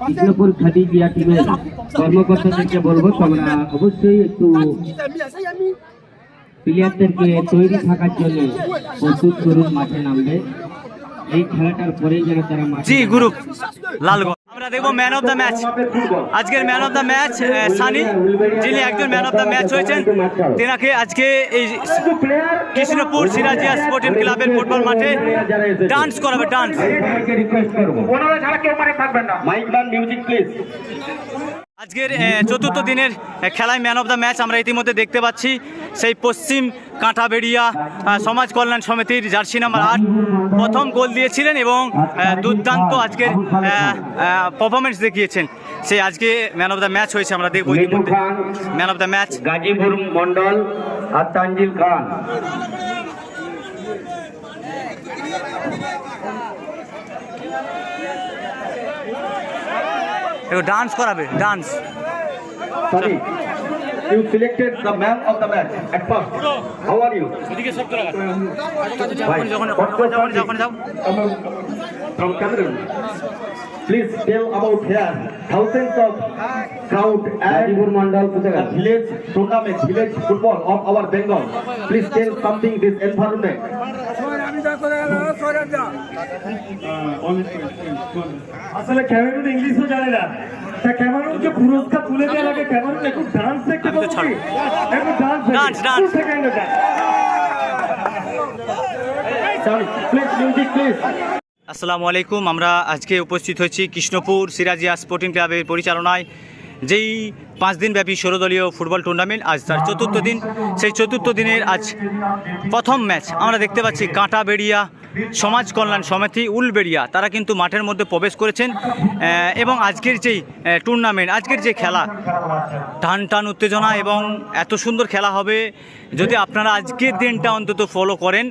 কৃষ্ণপুর খাদিজিয়া টিমের কর্মকর্তাদেরকে বলব তোমরা অবশ্যই একটু প্লেয়ারদেরকে তৈরি থাকার জন্য প্রস্তুত করুন মাঠে নামবে। এই খেলাটার পরেই যেন তারা মাঠে জি গ্রুপ আমরা দেখব ম্যান অফ দ্য ম্যাচ আজকের man of the match Sunny যিনি একজন ম্যান অফ দ্য ম্যাচ হয়েছেন তেনাকে আজকে এই কৃষ্ণপুর সিরাজিয়া স্পোর্টিং ক্লাবের ফুটবল মাঠে ডান্স করাবে ডান্স রিকোয়েস্ট করব মাইক ম্যান মিউজিক প্লিজ আজকের চতুর্থ দিনের খেলায় ম্যান অফ দ্য ম্যাচ আমরা ইতিমধ্যে দেখতে পাচ্ছি। সেই পশ্চিম কাঁটাবেড়িয়া আহ, সমাজ কল্যাণ সমিতির জার্সি নাম্বার আট। প্রথম গোল দিয়েছিলেন এবং দুর্দান্ত আজকের পারফরমেন্স দেখিয়েছেন। সেই আজকে ম্যান অফ দ্য ম্যাচ হয়েছে আমরা দেখব ইতিমধ্যে। Man of the match Gazipur Mondal আর তানজিল খান। একটু ডান্স করাবে dance Sorry, you selected the man of the match at first. How are you? যখন যখন যখন যখন যাও From Cameroon. Please tell about here. Thousands of crowd and village tournament, village football of our Bengal. Please tell something this environment. আসলে Cameroon ইংলিশও জানে না। তা ক্যামেরুনকে পুরস্কার তুলে দেওয়ার আগে ক্যামেরুন একটু ডান্স দেখতে পাবো কি? একটু ডান্স আসসালামু আলাইকুম আমরা আজকে উপস্থিত হয়েছি কৃষ্ণপুর সিরাজিয়া স্পোর্টিং ক্লাবের পরিচালনায়। যেই পাঁচ দিনব্যাপী ষোলোদলীয় ফুটবল টুর্নামেন্ট আজ তার চতুর্থ দিন। সেই চতুর্থ দিনের আজ প্রথম ম্যাচ আমরা দেখতে পাচ্ছি কাঁটাবেড়িয়া সমাজ কল্যাণ সমিতি, উলবেড়িয়া। তারা কিন্তু মাঠের মধ্যে প্রবেশ করেছেন এবং আজকের যেই টুর্নামেন্ট আজকের যে খেলা, টান টান উত্তেজনা এবং এত সুন্দর খেলা হবে, যদি আপনারা আজকের দিনটা অন্তত ফলো করেন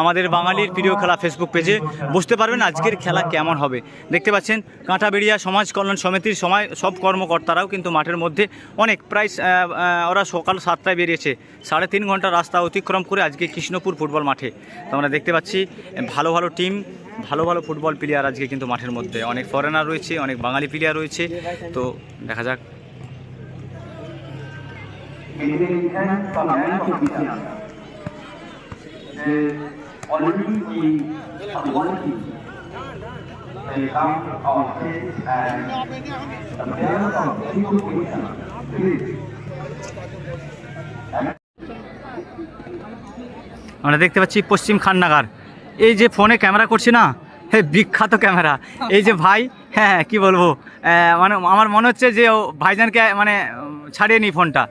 আমাদের বাঙালির প্রিয় খেলা ফেসবুক পেজে বুঝতে পারবেন আজকের খেলা কেমন হবে। দেখতে পাচ্ছেন, কাঁটাবেড়িয়া সমাজ কল্যাণ সমিতির সময় সব কর্মকর্তারাও কিন্তু মাঠের মধ্যে অনেক প্রায় ওরা সকাল সাতটায় বেরিয়েছে। সাড়ে তিন ঘণ্টা রাস্তা অতিক্রম করে আজকে কৃষ্ণপুর ফুটবল মাঠে। তো আমরা দেখতে পাচ্ছি, ভালো ভালো টিম ভালো ভালো ফুটবল প্লেয়ার আজকে কিন্তু মাঠের মধ্যে। অনেক ফরেনার রয়েছে, অনেক বাঙালি প্লেয়ার রয়েছে। তো দেখা যাক। আমরা দেখতে পাচ্ছি পশ্চিম খান্নাগার। এই যে ফোনে ক্যামেরা করছি না হ্যাঁ বিখ্যাত ক্যামেরা। এই যে ভাই হ্যাঁ হ্যাঁ, কি বলব? মানে আমার মনে হচ্ছে যে ভাইজানকে মানে ছাড়িয়ে নিই ফোনটা।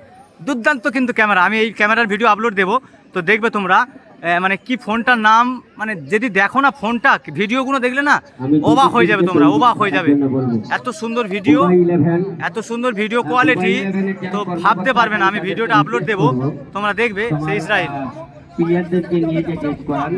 দুর্দান্ত কিন্তু ক্যামেরা। আমি এই ক্যামেরার ভিডিও আপলোড দেবো তো দেখবে তোমরা। মানে কি ফোনটার নাম মানে যদি দেখো না ফোনটা ভিডিওগুলো দেখলে না ওবাক হয়ে যাবে তোমরা ওবাক হয়ে যাবে। এত সুন্দর ভিডিও এত সুন্দর ভিডিও কোয়ালিটি তো ভাবতে পারবে না আমি ভিডিওটা আপলোড দেব। তোমরা দেখবে সেই ইসরায়েল প্লেয়ারদেরকে নিয়ে যে করান।